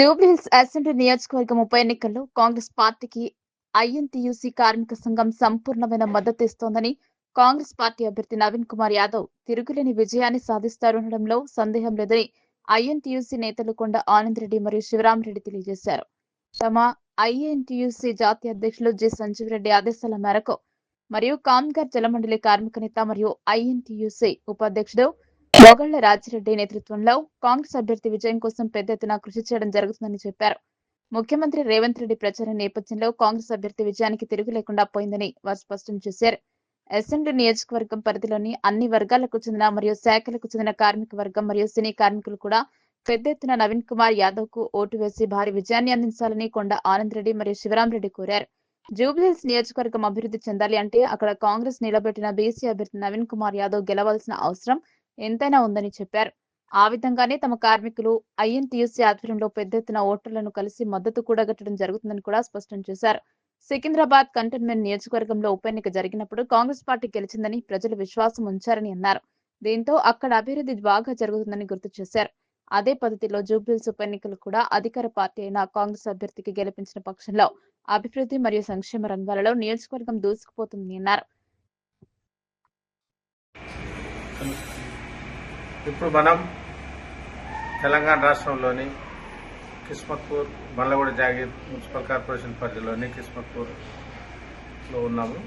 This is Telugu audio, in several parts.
జూబ్లీహిల్స్ అసెంబ్లీ నియోజకవర్గం ఉప ఎన్నికల్లో కాంగ్రెస్ పార్టీకి ఐఎన్టీయూసీ కార్మిక సంఘం సంపూర్ణమైన మద్దతు ఇస్తోందని కాంగ్రెస్ పార్టీ అభ్యర్థి నవీన్ కుమార్ యాదవ్ తిరుగులేని విజయాన్ని సాధిస్తారనడంలో సందేహం లేదని ఐఎన్టీయూసీ నేతలు కొండ ఆనంద్ రెడ్డి మరియు శివరామరెడ్డి తెలియజేశారు. తమ ఐఎన్టీయూసీ జాతీయ అధ్యక్షులు జి సంజీవ్ రెడ్డి ఆదేశాల మేరకు మరియు కామ్గార్ జలమండలి కార్మిక నేత మరియు ఐఎన్టీయూసీ ఉపాధ్యక్షుడు మొగళ్ళ రాజిరెడ్డి నేతృత్వంలో కాంగ్రెస్ అభ్యర్థి విజయం కోసం పెద్ద ఎత్తున కృషి చేయడం జరుగుతుందని చెప్పారు. ముఖ్యమంత్రి రేవంత్ రెడ్డి ప్రచారం నేపథ్యంలో కాంగ్రెస్ అభ్యర్థి విజయానికి తిరుగు లేకుండా పోయిందని వారు స్పష్టం చేశారు. అసెంబ్లీ నియోజకవర్గం పరిధిలోని అన్ని వర్గాలకు చెందిన మరియు శాఖలకు చెందిన కార్మిక వర్గం మరియు సినీ కార్మికులు కూడా పెద్ద ఎత్తున నవీన్ కుమార్ యాదవ్కు ఓటు వేసి భారీ విజయాన్ని అందించాలని కొండ ఆనంద్ రెడ్డి మరియు శివరామరెడ్డి కోరారు. జూబ్లీహిల్స్ నియోజకవర్గం అభివృద్ధి చెందాలి అంటే అక్కడ కాంగ్రెస్ నిలబెట్టిన బీసీ అభ్యర్థి నవీన్ కుమార్ యాదవ్ గెలవాల్సిన అవసరం ఎంతైనా ఉందని చెప్పారు. ఆ విధంగానే తమ కార్మికులు ఐఎన్టీయూసీ ఆధ్వర్యంలో పెద్ద ఎత్తున ఓటర్లను కలిసి మద్దతు కూడగట్టడం జరుగుతుందని కూడా స్పష్టం చేశారు. సికింద్రాబాద్ కంటోన్మెంట్ నియోజకవర్గంలో ఉప ఎన్నిక జరిగినప్పుడు కాంగ్రెస్ పార్టీ గెలిచిందని ప్రజలు విశ్వాసం ఉంచారని అన్నారు. దీంతో అక్కడ అభివృద్ధి బాగా జరుగుతుందని గుర్తు చేశారు. అదే పద్ధతిలో జూబ్లీస్ ఉప ఎన్నికలు కూడా అధికార పార్టీ అయిన కాంగ్రెస్ అభ్యర్థికి గెలిపించిన పక్షంలో అభివృద్ధి మరియు సంక్షేమ రంగాలలో నియోజకవర్గం దూసుకుపోతుందని అన్నారు. ఇప్పుడు మనం తెలంగాణ రాష్ట్రంలోని కిస్మత్పూర్ బండ్లగూడ జాగీర్ మున్సిపల్ కార్పొరేషన్ పరిధిలోని కిస్మత్పూర్లో ఉన్నాము.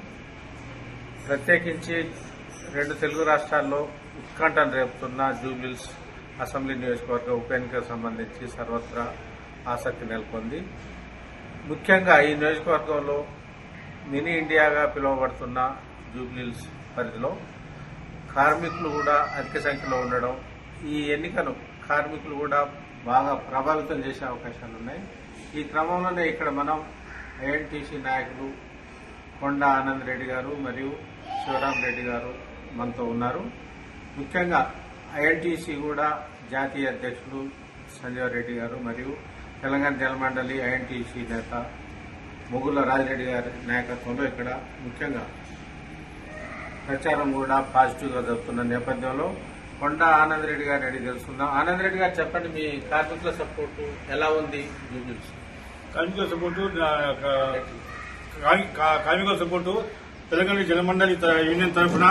ప్రత్యేకించి రెండు తెలుగు రాష్ట్రాల్లో ఉత్కంఠను రేపుతున్న జూబ్లీస్ అసెంబ్లీ నియోజకవర్గ ఉప ఎన్నికకు సంబంధించి సర్వత్రా ఆసక్తి నెలకొంది. ముఖ్యంగా ఈ నియోజకవర్గంలో మినీ ఇండియాగా పిలువబడుతున్న జూబ్లీల్స్ పరిధిలో కార్మికులు కూడా అధిక సంఖ్యలో ఉండడం ఈ ఎన్నికలు కార్మికులు కూడా బాగా ప్రభావితం చేసే అవకాశాలు ఉన్నాయి. ఈ క్రమంలోనే ఇక్కడ మనం ఐఎన్టీసీ నాయకులు కొండ ఆనంద్ రెడ్డి గారు మరియు శివరాం రెడ్డి గారు మనతో ఉన్నారు. ముఖ్యంగా ఐఎన్టీసీ కూడా జాతీయ అధ్యక్షులు సంజయ్ రెడ్డి గారు మరియు తెలంగాణ జలమండలి ఐఎన్టీసీ నేత మొగుల రాజిరెడ్డి గారి నాయకత్వంలో ఇక్కడ ముఖ్యంగా ప్రచారం కూడా పాజిటివ్గా జరుగుతున్న నేపథ్యంలో కొండ ఆనంద్ రెడ్డి గారిని అడిగి తెలుసుకుందాం. ఆనంద్ రెడ్డి గారు చెప్పండి మీ కార్మికుల సపోర్ట్ ఎలా ఉంది? కార్మికుల సపోర్టు కా- కార్మికుల సపోర్టు తెలంగాణ జలమండలి యూనియన్ తరఫున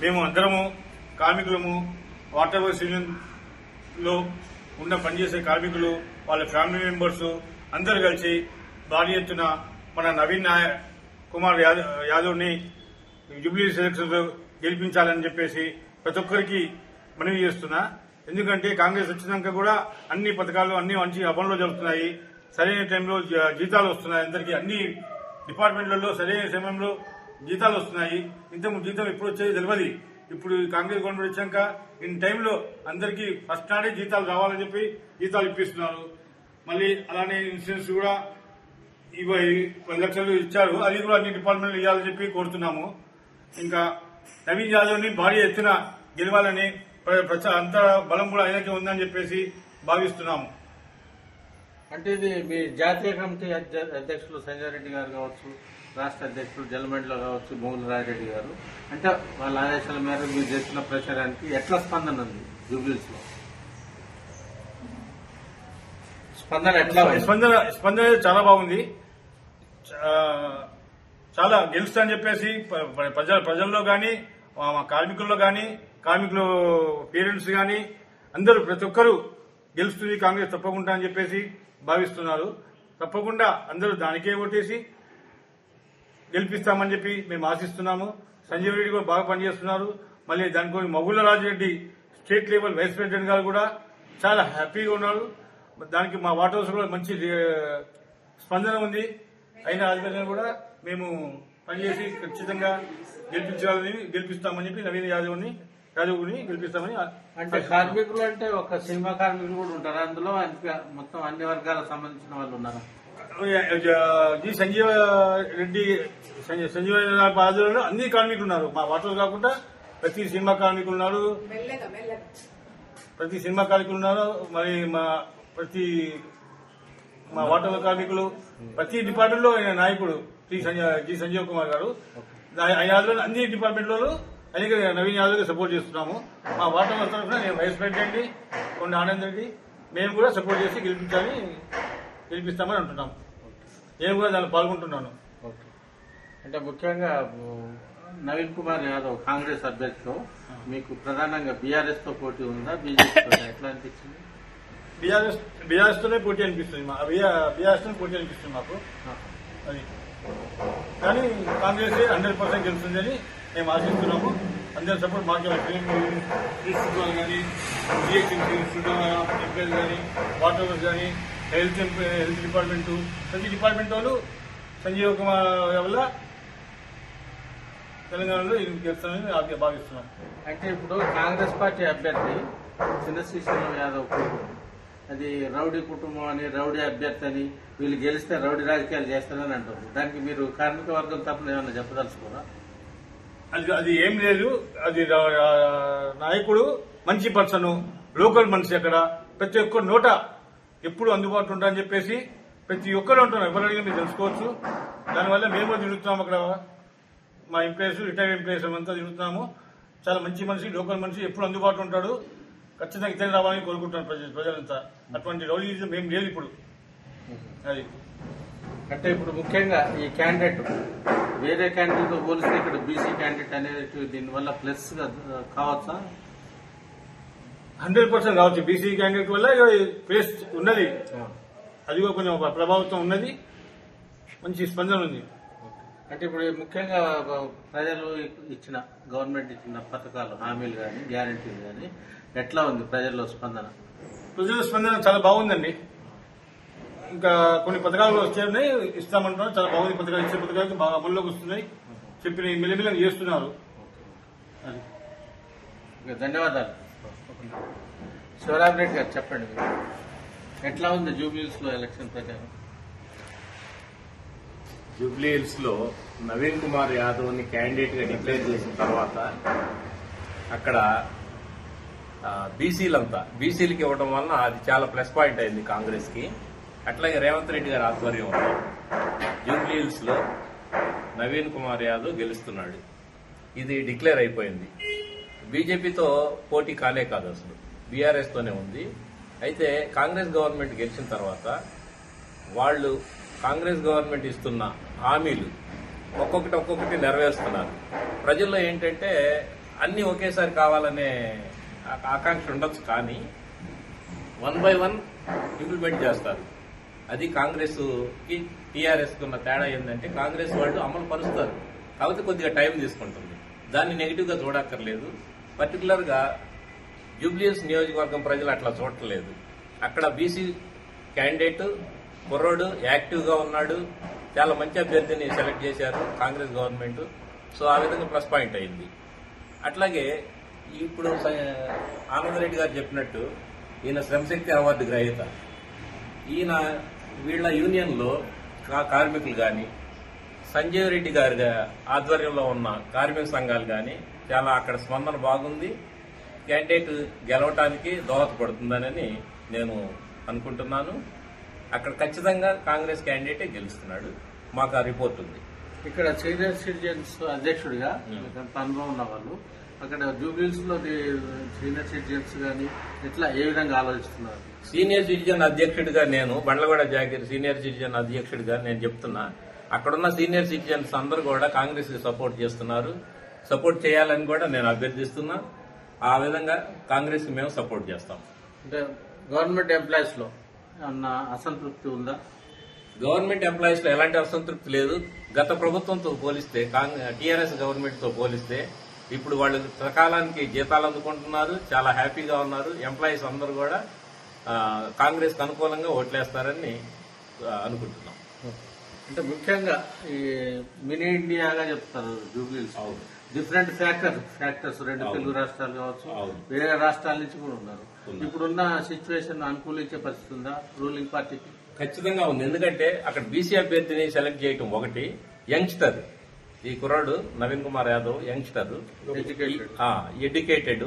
మేము అందరము కార్మికులము వాటర్ వర్క్స్ యూనియన్లో ఉన్న పనిచేసే కార్మికులు వాళ్ళ ఫ్యామిలీ మెంబర్స్ అందరు కలిసి భారీ ఎత్తున మన నవీన్ కుమార్ యాదవ్ యాదవ్ని జూబ్లీ సెలక్షన్స్ గెలిపించాలని చెప్పేసి ప్రతి ఒక్కరికి మనవి చేస్తున్నా. ఎందుకంటే కాంగ్రెస్ వచ్చినాక కూడా అన్ని పథకాలు అన్ని మంచి అమల్లో జరుగుతున్నాయి. సరైన టైంలో జీతాలు వస్తున్నాయి. అందరికీ అన్ని డిపార్ట్మెంట్లలో సరైన సమయంలో జీతాలు వస్తున్నాయి. ఇంతకు జీతం ఎప్పుడు వచ్చేది తెలియదు ఇప్పుడు కాంగ్రెస్ గవర్నమెంట్ వచ్చాక ఇన్ టైంలో అందరికీ ఫస్ట్ నాడే జీతాలు రావాలని చెప్పి జీతాలు ఇప్పిస్తున్నారు. మళ్ళీ అలానే ఇన్సూరెన్స్ కూడా ఇరవై పది లక్షలు ఇచ్చారు. అది కూడా అన్ని డిపార్ట్మెంట్లు ఇవ్వాలని చెప్పి కోరుతున్నాము. ఇంకా నవీన్ యాదవ్ని భారీ ఎత్తున గెలవాలని అంత బలం కూడా ఆయనకే ఉందని చెప్పేసి భావిస్తున్నాము. అంటే ఇది మీ జాతీయ కమిటీ అధ్య- అధ్యక్షులు సంజయ్ రెడ్డి గారు కావచ్చు రాష్ట్ర అధ్యక్షులు జలమండలిలో కావచ్చు మొగుల రాజిరెడ్డి గారు. అంటే వాళ్ళ ఆదేశాల మేరకు మీరు చేస్తున్న ప్రచారానికి ఎట్లా స్పందన ఉంది జూబ్లీస్లో స్పందన ఎట్లా? స్పందన స్పందన చాలా బాగుంది. చాలా గెలుస్తా అని చెప్పేసి ప్రజల ప్రజల్లో కానీ కార్మికుల్లో కానీ కార్మికులు పేరెంట్స్ కానీ అందరూ ప్రతి ఒక్కరూ గెలుస్తుంది కాంగ్రెస్ తప్పకుండా అని చెప్పేసి భావిస్తున్నారు. తప్పకుండా అందరూ దానికే ఓటేసి గెలిపిస్తామని చెప్పి మేము ఆశిస్తున్నాము. సంజీవ్ రెడ్డి కూడా బాగా పనిచేస్తున్నారు. మళ్ళీ దానికి Magulla Rajireddy state level vice president గారు కూడా చాలా హ్యాపీగా ఉన్నారు. దానికి మా వాటర్ హౌస్ కూడా మంచి స్పందన ఉంది. అయిన ఆధ్వర్యంలో కూడా మేము పనిచేసి ఖచ్చితంగా గెలిపించాలని గెలిపిస్తామని చెప్పి నవీన్ యాదవ్ని యాదవ్ని గెలిపిస్తామని అంటే కార్మికులు అంటే ఒక సినిమా కార్మికులు కూడా ఉంటారు? అందులో అన్ని- మొత్తం అన్ని వర్గాలకు సంబంధించిన వాళ్ళు ఉన్నారు? జి సంజీవ రెడ్డి సంజీవ ఆధ్వర్యంలో అన్ని కార్మికులు ఉన్నారు. మా వాటర్ కాకుండా ప్రతి సినిమా కార్మికులు ఉన్నారు. ప్రతి సినిమా కార్మికులు ఉన్నారు. మరి మా ప్రతి మా వాటర్ కార్మికులు ప్రతి డిపార్ట్మెంట్లో ఆయన నాయకుడు శ్రీ సంజయ్ జి సంజీవ్ కుమార్ గారు. ఆయన ఆధ్వర్యంలో అన్ని డిపార్ట్మెంట్లలో ఆయనకి నవీన్ యాదవ్ సపోర్ట్ చేస్తున్నాము. మా వాటర్ తరఫున నేను వైస్ ప్రెసిడెంట్ కొండ ఆనంద్ రెడ్డి మేము కూడా సపోర్ట్ చేసి గెలిపించాలని గెలిపిస్తామని అంటున్నాం. నేను కూడా దానిలో పాల్గొంటున్నాను. ఓకే. అంటే ముఖ్యంగా నవీన్ కుమార్ యాదవ్ కాంగ్రెస్ అభ్యర్థితో మీకు ప్రధానంగా బీఆర్ఎస్తో పోటీ ఉందా? బీజేపీ ఎట్లా అనిపించింది? బీఆర్ఎస్ బీఆర్ఎస్తోనే పోటీ అనిపిస్తుంది మా బీఆర్ఎస్ తోనే పోటీ అనిపిస్తుంది మాకు. అది. కానీ కాంగ్రెస్ హండ్రెడ్ పర్సెంట్ గెలుస్తుందని మేము ఆశిస్తున్నాము. అందరి సపోర్ట్ మాకు ఇన్స్టిట్యూట్ కానీ జిహెచ్ఎంసీ ఇన్స్టిట్యూట్ ఎంప్లాయీస్ కానీ వాటర్ వర్క్స్ కానీ హెల్త్ హెల్త్ డిపార్ట్మెంట్ ప్రతి డిపార్ట్మెంట్ వాళ్ళు సంజీవ్ కుమార్ వల్ల తెలంగాణలో ఇది గెలుస్తామని భావిస్తున్నాం. అంటే ఇప్పుడు కాంగ్రెస్ పార్టీ అభ్యర్థి చిన్నశ్రీశైలం యాదవ్ అది రౌడీ కుటుంబం అని రౌడీ అభ్యర్థి అని వీళ్ళు గెలిస్తే రౌడీ రాజకీయాలు చేస్తారని అంటారు. దానికి మీరు కార్మిక వర్గం తప్పన ఏమన్నా చెప్పదలుచుకోరా అది అది ఏం లేదు. అది నాయకుడు మంచి పర్సన్ లోకల్ మనిషి అక్కడ. ప్రతి ఒక్క నోట ఎప్పుడు అందుబాటులో ఉంటారని చెప్పేసి ప్రతి ఒక్కరు ఉంటున్నారు ఎవరు అడిగినా మీరు తెలుసుకోవచ్చు. దానివల్ల మేము కూడా తిరుగుతున్నాం అక్కడ. మా ఎంప్లాయీస్ రిటైర్డ్ ఎంప్లాయీస్ అంతా తిరుగుతున్నాము. చాలా మంచి మనిషి లోకల్ మనిషి ఎప్పుడు అందుబాటులో ఉంటాడు. ఖచ్చితంగా ఇతను రావాలని కోరుకుంటున్నాను ప్రజ ప్రజలంతా. అటువంటి రౌడీజం ఏం లేదు ఇప్పుడు. అది. అంటే ఇప్పుడు ముఖ్యంగా ఈ క్యాండిడేట్ వేరే క్యాండిడేట్తో పోలిస్తే ఇక్కడ బీసీ క్యాండిడేట్ అనేది దీనివల్ల ప్లస్గా కావచ్చా? హండ్రెడ్ పర్సెంట్ రావచ్చు బీసీ క్యాండిడేట్ వల్ల ప్లేస్ ఉన్నది. అది కూడా కొంచెం ప్రభావితం ఉన్నది. మంచి స్పందన ఉంది. అంటే ఇప్పుడు ముఖ్యంగా ప్రజలు ఇచ్చిన గవర్నమెంట్ ఇచ్చిన పథకాలు హామీలు కానీ గ్యారంటీలు కానీ ఎట్లా ఉంది ప్రజల్లో స్పందన? ప్రజల స్పందన చాలా బాగుందండి. ఇంకా కొన్ని పథకాలు వచ్చాయని ఇస్తామంటున్నారు. చాలా బాగుంది పథకాలు ఇచ్చే పథకాలు బాగా అమల్లోకి వస్తున్నాయి. చెప్పిన మిలమిలం చేస్తున్నారు. ధన్యవాదాలు. శివరామ్ రెడ్డి గారు చెప్పండి. ఎట్లా ఉంది జూబ్లీస్లో ఎలక్షన్ ప్రచారం? జూబ్లీ హిల్స్లో నవీన్ కుమార్ యాదవ్ని క్యాండిడేట్గా డిక్లేర్ చేసిన తర్వాత అక్కడ బీసీలంతా బీసీలకి ఇవ్వడం వలన అది చాలా ప్లస్ పాయింట్ అయింది కాంగ్రెస్కి అట్లాగే రేవంత్ రెడ్డి గారి ఆధ్వర్యంలో జూబ్లీ హిల్స్లో నవీన్ కుమార్ యాదవ్ గెలుస్తున్నాడు. ఇది డిక్లేర్ అయిపోయింది. బీజేపీతో పోటీ కాలే కాదు అసలు. బీఆర్ఎస్తోనే ఉంది. అయితే కాంగ్రెస్ గవర్నమెంట్ గెలిచిన తర్వాత వాళ్ళు కాంగ్రెస్ గవర్నమెంట్ ఇస్తున్న హామీలు ఒక్కొక్కటి ఒక్కొక్కటి నెరవేరుస్తున్నారు. ప్రజల్లో ఏంటంటే అన్ని ఒకేసారి కావాలనే ఆకాంక్ష ఉండొచ్చు కానీ వన్ బై వన్ ఇంప్లిమెంట్ చేస్తారు. అది కాంగ్రెస్కి టీఆర్ఎస్ ఉన్న తేడా ఏంటంటే కాంగ్రెస్ వాళ్ళు అమలు పరుస్తారు. కాబట్టి కొద్దిగా టైం తీసుకుంటుంది. దాన్ని నెగిటివ్గా చూడక్కర్లేదు. పర్టికులర్గా జూబ్లీస్ నియోజకవర్గం ప్రజలు అట్లా చూడట్లేదు. అక్కడ బీసీ క్యాండిడేట్ కుర్రోడు యాక్టివ్గా ఉన్నాడు. చాలా మంచి అభ్యర్థిని సెలెక్ట్ చేశారు కాంగ్రెస్ గవర్నమెంట్. సో ఆ విధంగా ప్లస్ పాయింట్ అయింది. అట్లాగే ఇప్పుడు ఆనందరెడ్డి గారు చెప్పినట్టు ఈయన శ్రమశక్తి అవార్డు గ్రహీత. ఈయన వీళ్ళ యూనియన్లో కార్మికులు కానీ సంజయ్ రెడ్డి గారి ఆధ్వర్యంలో ఉన్న కార్మిక సంఘాలు కానీ చాలా అక్కడ స్పందన బాగుంది. క్యాండిడేట్ గెలవటానికి దోహదపడుతుందనని నేను అనుకుంటున్నాను. అక్కడ ఖచ్చితంగా కాంగ్రెస్ క్యాండిడేటే గెలుస్తున్నాడు. మాకు ఆ రిపోర్ట్ ఉంది. ఇక్కడ సీనియర్ సిటిజన్స్ అధ్యక్షుడిగా అనుభవం ఉన్న వాళ్ళు అక్కడ జూబ్లీస్లో సీనియర్ సిటిజన్స్ గాని ఎట్లా ఏ విధంగా ఆలోచిస్తున్నారు? సీనియర్ సిటిజన్ అధ్యక్షుడిగా నేను బండ్లగూడ జాగీర్ సీనియర్ సిటిజన్ అధ్యక్షుడిగా నేను చెప్తున్నా. అక్కడున్న సీనియర్ సిటిజన్స్ అందరూ కూడా కాంగ్రెస్కి సపోర్ట్ చేస్తున్నారు. సపోర్ట్ చేయాలని కూడా నేను అభ్యర్థిస్తున్నా. ఆ విధంగా కాంగ్రెస్ మేము సపోర్ట్ చేస్తాం. అంటే గవర్నమెంట్ ఎంప్లాయీస్లో ఏమన్నా అసంతృప్తి ఉందా? గవర్నమెంట్ ఎంప్లాయీస్లో ఎలాంటి అసంతృప్తి లేదు. గత ప్రభుత్వంతో పోలిస్తే టీఆర్ఎస్ గవర్నమెంట్తో పోలిస్తే ఇప్పుడు వాళ్ళు సకాలానికి జీతాలు అందుకుంటున్నారు చాలా హ్యాపీగా ఉన్నారు. ఎంప్లాయీస్ అందరూ కూడా ఆ, కాంగ్రెస్కు అనుకూలంగా ఓట్లేస్తారని అనుకుంటున్నాం. అంటే ముఖ్యంగా ఈ మినీ ఇండియాగా చెప్తారు జూబ్లీస్. డిఫరెంట్ ఫ్యాక్టర్ ఫ్యాక్టర్స్ రెండు. తెలుగు రాష్ట్రాలు కావచ్చు. వేరే రాష్ట్రాల నుంచి కూడా ఉన్నారు. ఇప్పుడున్న సిచ్యువేషన్ అనుకూలించే పరిస్థితి ఉందా రూలింగ్ పార్టీకి ఖచ్చితంగా ఉంది ఎందుకంటే అక్కడ బీసీ అభ్యర్థిని సెలెక్ట్ చేయటం ఒకటి యంగ్స్టర్ ఈ కుర్రాడు నవీన్ కుమార్ యాదవ్ యంగ్స్టర్. ఎడ్యుకేటెడ్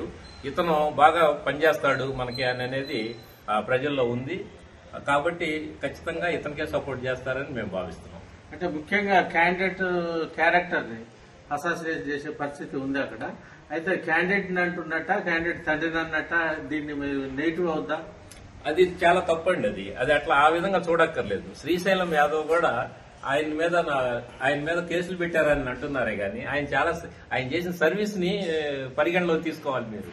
ఇతను బాగా పనిచేస్తాడు మనకి అని అనేది ప్రజల్లో ఉంది కాబట్టి ఖచ్చితంగా ఇతనికే సపోర్ట్ చేస్తారని మేము భావిస్తున్నాం అంటే ముఖ్యంగా క్యాండిడేట్ క్యారెక్టర్ని అసోసియేషన్ అసాసినేట్ చేసే పరిస్థితి ఉంది అక్కడ. అయితే క్యాండిడేట్ని అంటున్నట్ట క్యాండిడేట్ తండ్రిని అన్నట్ట దీన్ని నెగిటివ్ అవుద్దా? అది చాలా తప్పండి అది. అది అట్లా ఆ విధంగా చూడక్కర్లేదు. శ్రీశైలం యాదవ్ కూడా ఆయన మీద ఆయన మీద కేసులు పెట్టారని అంటున్నారే కానీ ఆయన చాలా ఆయన చేసిన సర్వీస్ని పరిగణలోకి తీసుకోవాలి మీరు.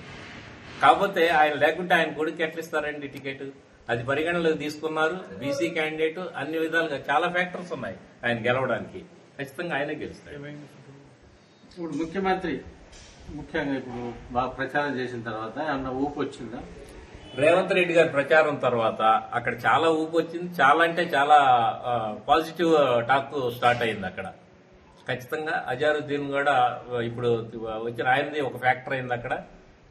కాకపోతే ఆయన లేకుంటే ఆయన కొడుకు ఎట్లా ఇస్తారండి టికెట్? అది పరిగణలోకి తీసుకున్నారు. బీసీ క్యాండిడేట్ అన్ని విధాలుగా చాలా ఫ్యాక్టర్స్ ఉన్నాయి ఆయన గెలవడానికి. ఖచ్చితంగా ఆయనే గెలుస్తాడు. ఇప్పుడు ముఖ్యమంత్రి ముఖ్యంగా ఇప్పుడు బాగా ప్రచారం చేసిన తర్వాత ఏమన్నా ఊపు వచ్చిందా? రేవంత్ రెడ్డి గారి ప్రచారం తర్వాత అక్కడ చాలా ఊపు వచ్చింది. చాలా అంటే చాలా పాజిటివ్ టాక్ స్టార్ట్ అయింది అక్కడ. ఖచ్చితంగా అజారుద్దీన్ కూడా ఇప్పుడు వచ్చిన ఆయనది ఒక ఫ్యాక్టర్ అయింది అక్కడ.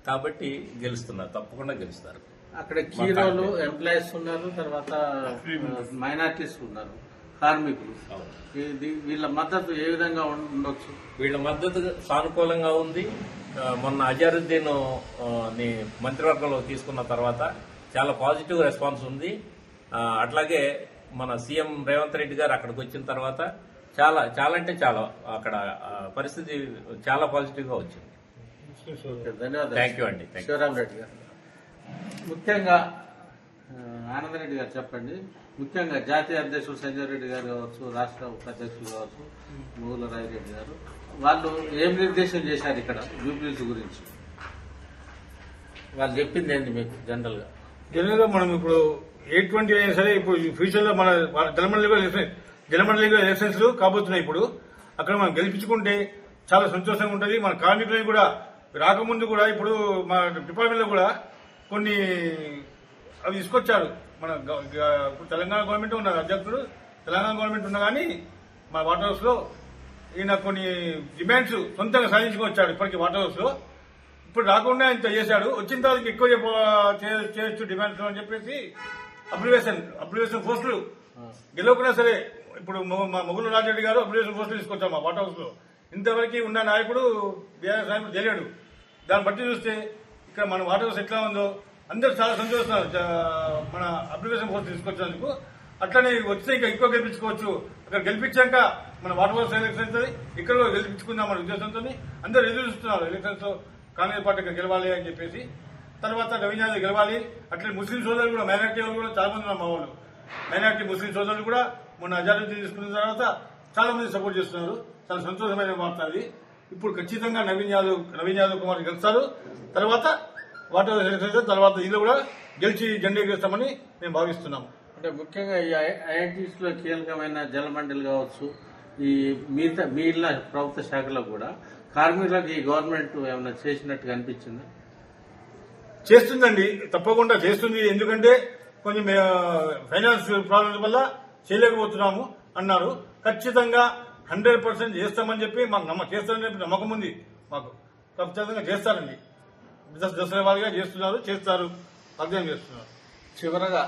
కాబట్టి గెలుస్తున్నారు. తప్పకుండా గెలుస్తారు. అక్కడ కీరోలు ఎంప్లాయీస్ ఉన్నారు తర్వాత మైనార్టీస్ ఉన్నారు కార్మికులు. వీళ్ళ మద్దతు ఏ విధంగా ఉండొచ్చు? వీళ్ళ మద్దతు సానుకూలంగా ఉంది. మొన్న అజారుద్దీన్ని మంత్రివర్గంలో తీసుకున్న తర్వాత చాలా పాజిటివ్ రెస్పాన్స్ ఉంది. అట్లాగే మన సీఎం రేవంత్ రెడ్డి గారు అక్కడికి వచ్చిన తర్వాత చాలా చాలా అంటే చాలా అక్కడ పరిస్థితి చాలా పాజిటివ్గా వచ్చింది. థ్యాంక్ యూ అండి. Thank you Shivaram Reddy garu. ముఖ్యంగా ఆనందరెడ్డి గారు చెప్పండి. ముఖ్యంగా జాతీయ అధ్యక్షుడు సంజయ్ రెడ్డి గారు కావచ్చు రాష్ట్ర ఉపాధ్యక్షులు కావచ్చు మూల రాయిరెడ్డి గారు వాళ్ళు ఏం నిర్దేశం చేశారు ఇక్కడ యూపీఎస్ గురించి? వాళ్ళు చెప్పింది ఏంటి మీకు జనరల్గా జనరల్గా మనం ఇప్పుడు ఎటువంటి అయినా సరే ఇప్పుడు ఫ్యూచర్లో మన జలమండలి కూడా ఎలక్షన్ కూడా ఎలక్షన్స్ కాబోతున్నాయి ఇప్పుడు. అక్కడ మనం గెలిపించుకుంటే చాలా సంతోషంగా ఉంటుంది. మన కార్మికులని కూడా రాకముందు కూడా ఇప్పుడు మా డిపార్ట్మెంట్లో కూడా కొన్ని అవి తీసుకొచ్చారు. మన తెలంగాణ గవర్నమెంట్ ఉన్న అధ్యక్షుడు. తెలంగాణ గవర్నమెంట్ ఉన్నా కానీ మా వాటర్ హౌస్లో ఈయన కొన్ని డిమాండ్స్ సొంతంగా సాధించుకొచ్చాడు ఇప్పటికీ వాటర్ హౌస్లో ఇప్పుడు రాకుండా ఇంత చేశాడు. వచ్చిన తర్వాత ఎక్కువ చేయొచ్చు డిమాండ్స్ అని చెప్పేసి అప్లికేషన్ అప్లికేషన్ పోస్టులు గెలవకున్నా సరే ఇప్పుడు మొ- మొగులు రాజరెడ్డి గారు అప్లికేషన్ పోస్టులు తీసుకొచ్చారు మా వాటర్ హౌస్లో ఇంతవరకు ఉన్న నాయకుడు బీఆర్ఎస్ నాయకుడు తెలియడు. దాన్ని బట్టి చూస్తే ఇక్కడ మన వాటర్ హౌస్ ఎట్లా ఉందో అందరూ చాలా సంతోషిస్తున్నారు. మన అప్లికేషన్ కోసం తీసుకొచ్చినందుకు. అట్లనే వస్తే ఇంకా ఎక్కువ గెలిపించుకోవచ్చు. అక్కడ గెలిపించాక మన వాటర్ హౌస్ ఎలక్షన్ అవుతుంది ఇక్కడ కూడా గెలిపించుకుందాం మన ఉద్దేశంతో అందరూ ఎదురు చూస్తున్నారు. ఎలక్షన్స్ కాంగ్రెస్ పార్టీ ఇక్కడ గెలవాలి అని చెప్పేసి. తర్వాత రవీంద్ర గెలవాలి. అట్లే ముస్లిం సోదరులు కూడా మైనార్టీ వాళ్ళు కూడా చాలా మంది ఉన్నారు మా వాళ్ళు మైనార్టీ ముస్లిం సోదరులు కూడా మొన్న అజారుద్దీన్ తీసుకున్న తర్వాత చాలా మంది సపోర్ట్ చేస్తున్నారు. చాలా సంతోషమైన వార్త అది. ఇప్పుడు ఖచ్చితంగా నవీన్ యాదవ్ నవీన్ యాదవ్ కుమార్ గెలుస్తారు. తర్వాత వాటర్ తర్వాత ఇది కూడా గెలిచి జెండా ఎగరేస్తామని మేము భావిస్తున్నాము. అంటే ముఖ్యంగా ఈ ఐఐటీస్లో కీలకమైన జలమండలి కావచ్చు ఈ మిగతా మిగిలిన ప్రభుత్వ శాఖలో కూడా కార్మికులకు ఈ గవర్నమెంట్ ఏమైనా చేసినట్టుగా అనిపించింది? చేస్తుందండి. తప్పకుండా చేస్తుంది. ఎందుకంటే కొంచెం ఫైనాన్స్ ప్రాబ్లమ్స్ వల్ల చేయలేకపోతున్నాము అన్నారు. ఖచ్చితంగా హండ్రెడ్ పర్సెంట్ చేస్తామని చెప్పి మాకు నమ్మ చేస్తారని చెప్పి నమ్మకం ఉంది. మాకు ఖచ్చితంగా చేస్తారండి. దశల వారీగా చేస్తున్నారు చేస్తారు. అర్థం చేస్తున్నారు. చివరగా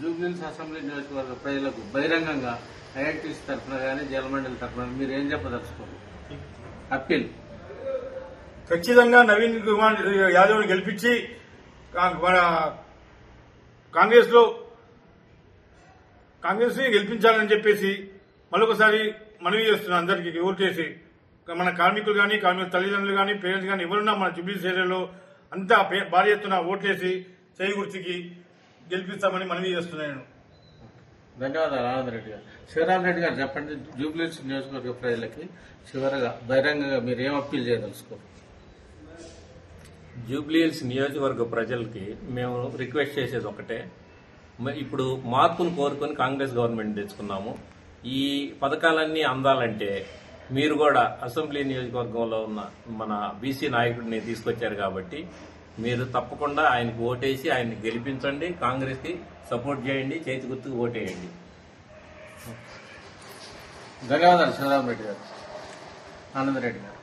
జూబ్లీస్ అసెంబ్లీ నియోజకవర్గ ప్రజలకు బహిరంగంగా ఐఐటీస్ తరఫున కానీ జలమండలి తరఫున మీరు ఏం చెప్పదలుచుకోరు అప్పీల్. ఖచ్చితంగా నవీన్ కుమార్ యాదవ్ గెలిపించి మన కాంగ్రెస్లో కాంగ్రెస్ని గెలిపించాలని చెప్పేసి మరొకసారి మనవి చేస్తున్నాం అందరికి ఓటేసి మన కార్మికులు కానీ కార్మిక తల్లిదండ్రులు కానీ పేరెంట్స్ కానీ ఎవరున్నా మన జుబ్లీస్ ఏరియాలో అంతా పే- భారీ ఎత్తున ఓట్లేసి చేయి గుర్తికి గెలిపిస్తామని మనవి చేస్తున్నాను ధన్యవాదాలు ఆనంద్ రెడ్డి గారు. శివరాం రెడ్డి గారు చెప్పండి జూబ్లీస్ నియోజకవర్గ ప్రజలకి చివరగా బహిరంగంగా మీరు ఏం అప్పీల్ చేయదలుచుకోరు? జూబ్లీహిల్స్ నియోజకవర్గ ప్రజలకి మేము రిక్వెస్ట్ చేసేది ఒకటే. ఇప్పుడు మార్పును కోరుకొని కాంగ్రెస్ గవర్నమెంట్ తెచ్చుకున్నాము. ఈ పథకాలన్నీ అందాలంటే మీరు కూడా అసెంబ్లీ నియోజకవర్గంలో ఉన్న మన బీసీ నాయకుడిని తీసుకొచ్చారు కాబట్టి మీరు తప్పకుండా ఆయనకు ఓటేసి ఆయన్ని గెలిపించండి కాంగ్రెస్కి సపోర్ట్ చేయండి చేతి గుర్తుకు ఓటేయండి. ధన్యవాదాలు శివరాం రెడ్డి గారు. ఆనందరెడ్డి గారు.